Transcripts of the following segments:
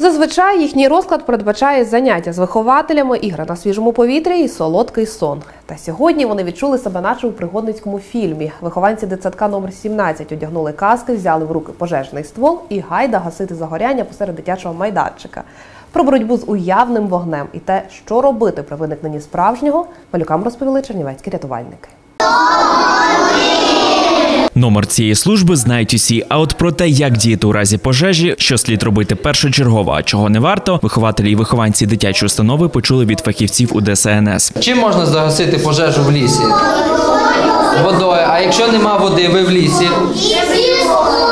Зазвичай їхній розклад передбачає заняття з вихователями, ігри на свіжому повітрі і солодкий сон. Та сьогодні вони відчули себе наче у пригодницькому фільмі. Вихованці дитсадка номер 17 одягнули каски, взяли в руки пожежний ствол і гайда гасити загоряння посеред дитячого майданчика. Про боротьбу з уявним вогнем і те, що робити при виникненні справжнього, малюкам розповіли чернівецькі рятувальники. Номер цієї служби знають усі. А от про те, як діяти у разі пожежі, що слід робити першочергово, а чого не варто, вихователі і вихованці дитячої установи почули від фахівців у ДСНС. Чим можна загасити пожежу в лісі? Водою. А якщо нема води, ви в лісі?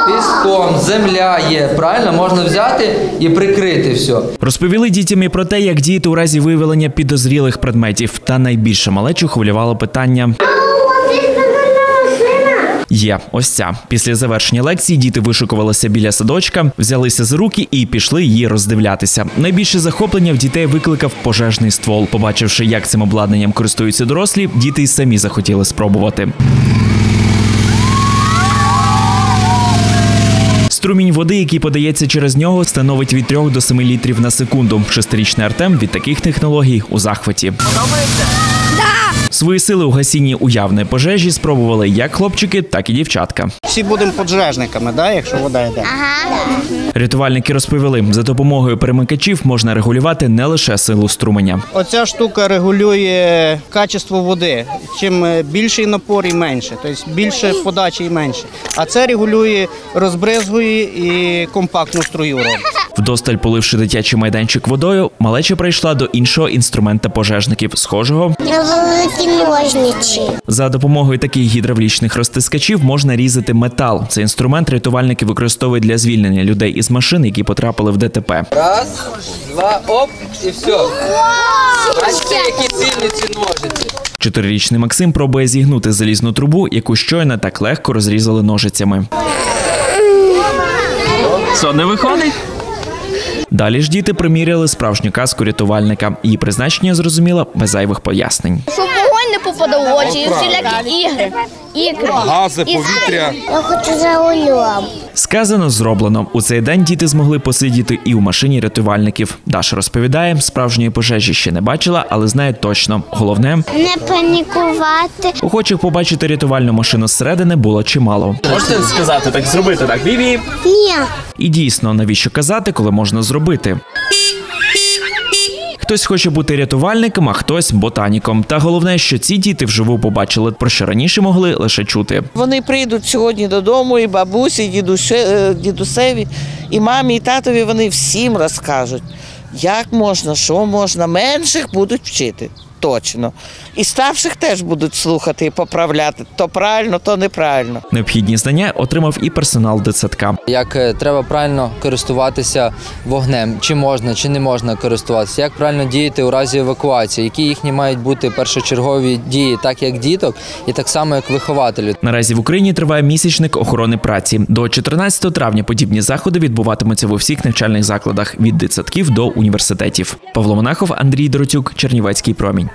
Піском, земля є. Правильно, можна взяти і прикрити все. Розповіли дітям і про те, як діяти у разі виявлення підозрілих предметів. Та найбільше малечу хвилювало питання. Є ось ця. Після завершення лекції діти вишукувалися біля садочка, взялися за руки і пішли її роздивлятися. Найбільше захоплення в дітей викликав пожежний ствол. Побачивши, як цим обладнанням користуються дорослі, діти й самі захотіли спробувати. Струмінь води, який подається через нього, становить від 3 до 7 літрів на секунду. Шестирічний Артем від таких технологій у захваті. Свої сили у гасінні уявної пожежі спробували як хлопчики, так і дівчатка. Всі будемо пожежниками, да, якщо вода йде. Рятувальники розповіли, за допомогою перемикачів можна регулювати не лише силу струменя. Оця штука регулює качество води. Чим е, більший напор і менше, тобто більше подачі і менше. А це регулює, розбризгує і компактну струю робить. Вдосталь поливши дитячий майданчик водою, малеча прийшла до іншого інструмента пожежників, схожого. На великі ножниці. За допомогою таких гідравлічних розтискачів можна різати метал. Цей інструмент рятувальники використовують для звільнення людей із машин, які потрапили в ДТП. Раз, два, оп, і все. Бачите, які цінні ці ножиці. Чотирирічний Максим пробує зігнути залізну трубу, яку щойно так легко розрізали ножицями. Що, не виходить? Далі ж діти приміряли справжню казку рятувальника. Її призначення зрозуміло без зайвих пояснень. Попадав в очі, і всілякі ігри. Ігри. Гази, повітря. Я хочу за рулем. Сказано, зроблено. У цей день діти змогли посидіти і у машині рятувальників. Даша розповідає, справжньої пожежі ще не бачила, але знає точно. Головне, Не панікувати. охочих побачити рятувальну машину зсередини було чимало. Можете сказати так, зробити так. Бібі. Ні. І дійсно, навіщо казати, коли можна зробити? Хтось хоче бути рятувальником, а хтось ботаніком. Та головне, що ці діти вживу побачили, про що раніше могли лише чути. Вони прийдуть сьогодні додому, і бабусі, і е, дідусеві, і мамі, і татові вони всім розкажуть, як можна, що можна. Менших будуть вчити. Точно. І старших теж будуть слухати і поправляти. То правильно, то неправильно. Необхідні знання отримав і персонал дитсадка. Як е, треба правильно користуватися вогнем, чи можна, чи не можна користуватися, як правильно діяти у разі евакуації, які їхні мають бути першочергові дії, так як діток, і так само як вихователів. Наразі в Україні триває місячник охорони праці. До 14 травня подібні заходи відбуватимуться в усіх навчальних закладах від дитсадків до університетів. Павло Монахов, Андрій Доротюк, Чернівецький промінь.